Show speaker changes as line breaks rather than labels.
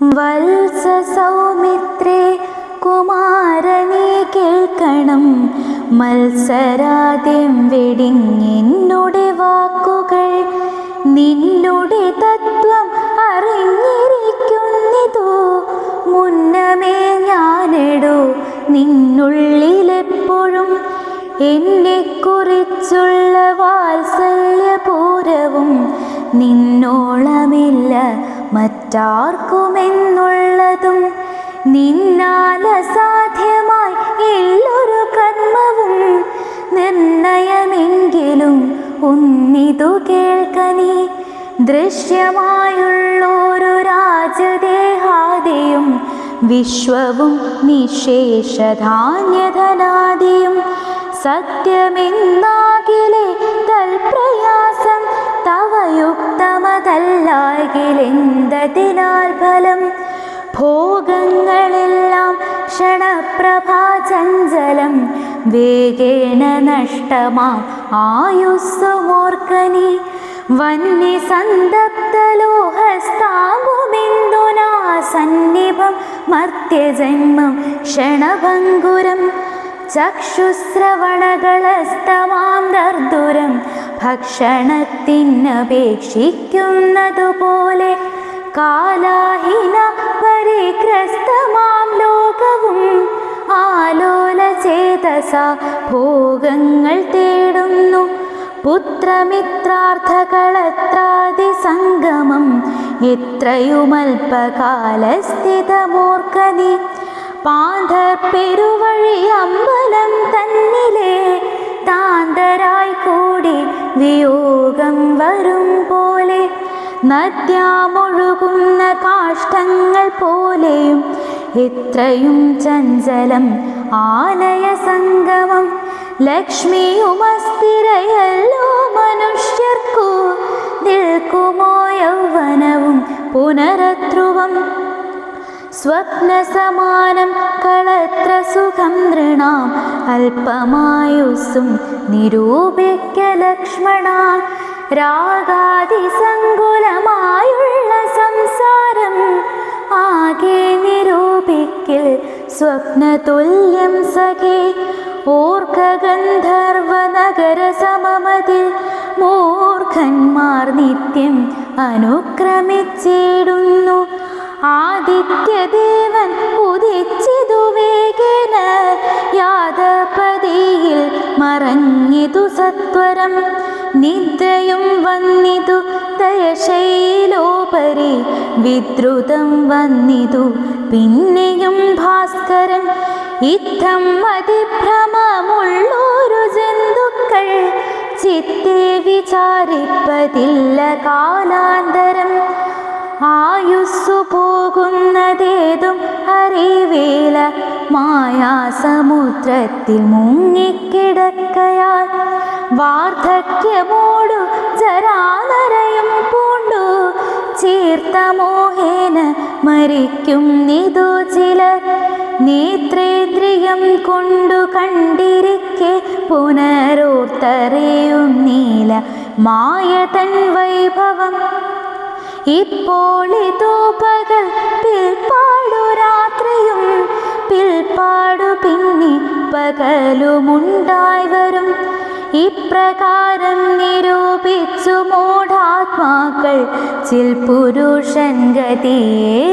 വത്സ സൗമിത്രേ കുമാരനെ കേൾക്കണം. മത്സരാദ്യം വെടിഞ്ഞെന്നുടെ വാക്കുകൾ നിന്നുടെ തത്വം അറിഞ്ഞിരിക്കുന്നിതോ? മുന്നമേ ഞാനെടോ നിന്നുള്ളിലെപ്പോഴും എന്നെക്കുറിച്ചുള്ള വാത്സല്യപൂരവും നിന്നോളമില്ല. മറ്റാർക്കുമെന്നുള്ളതും നിന്നാൽ അസാധ്യമായി എല്ലൊരു കർമ്മവും നിർണയമെങ്കിലും ഒന്നിതു കേൾക്കനി ദൃശ്യമായുള്ളൊരു രാജദേഹാദിയും വിശ്വവും നിശേഷധാന്യധനാദിയും സത്യമെന്നാകിലെ തവയുക്തമതല്ലാകിലെന്തതിനാൽ ഫലം? ഭോഗങ്ങളെല്ലാം ക്ഷണപ്രഭാചഞ്ചലം വേഗേന നഷ്ടമാം ആയുസ്സുമോർക്കനി. വന്യസന്തപ്തലോഹസ്താമ്പുമിന്ദുനാ സന്നിഭം മർത്യജന്മം ക്ഷണഭങ്കുരം. ചക്ഷുശ്രവണകളസ്തമാം ദർദുരം ഭക്ഷണത്തിനപേക്ഷിക്കുന്നതുപോലെ കാലാഹിന പരിഗ്രസ്തമാം ലോകവും. ആലോല ചേതസ ഭോഗങ്ങൾ തേടുന്നു. പുത്രമിത്രാർത്ഥകളത്രാതി സംഗമം എത്രയുമൽപകാലസ്ഥിതമോർക്കനി പാന്തർ പെരുവഴി അമ്പലം തന്നിലെ താന്തരായി കൂടി നദ്യാമൊഴുകുന്ന കാഷ്ടങ്ങൾ പോലെയും എത്രയും ചഞ്ചലം ആലയ സംഗമം. ലക്ഷ്മിയുമസ്ഥിരയല്ലോ മനുഷ്യർക്കു നിൽക്കുമോ യൗവനവും പുനരധ്രുവം. സ്വപ്നസമാനം കളത്ര സുഖം നൃണാം. അല്പമായുസ്സും നിരൂപിക്ക ലക്ഷ്മണ. രാഗാതിസങ്കുലമായുള്ള സംസാരം ആകെ നിരൂപിക്കൽ സ്വപ്നതുല്യം സഖേ. ഓർക്ക ഗന്ധർവ നഗര സമമതിൽ മൂർഖന്മാർ നിത്യം അനുക്രമിച്ചിടുന്നു. ആദിത്യദേവൻ ഉദിച്ചിതു വേഗേന യാദപതിയിൽ മറഞ്ഞിതു സത്വരം. നിദ്രയും വന്നിതു ദയശൈലോപരി വിദ്രുതം വന്നിതു. പിന്നെയും ഭാസ്കരൻ ഇത്തം അതിഭ്രമമുള്ളൊരു ജന്തുക്കൾ ചിത്തെ വിചാരിപ്പതില്ല കാലാന്തരം. ആയുസ്സു പോകുന്നതേതും അറിവേല മായാസമുദ്രത്തിൽ മുങ്ങിക്കിടക്കയാൽ വാർദ്ധക്യമോടു ജരാനരയും പൂണ്ടു. ചീർത്ത മോഹേന മരിക്കും നിതു ചിലർ. നേത്രേന്ദ്രിയം കൊണ്ടു കണ്ടിരിക്കെ പുനരോർത്തറിയും നീല മായ തൻ വൈഭവം. ഇപ്പോൾ ഇതോ പകൽ പിൽപ്പാടു രാത്രിയും പകലുമുണ്ടായി വരും ഇപ്രകാരം നിരൂപിച്ചു മൂഢാത്മാക്കൾ. ചിൽ പുരുഷൻ ഗതിയേതുമറിയാതെ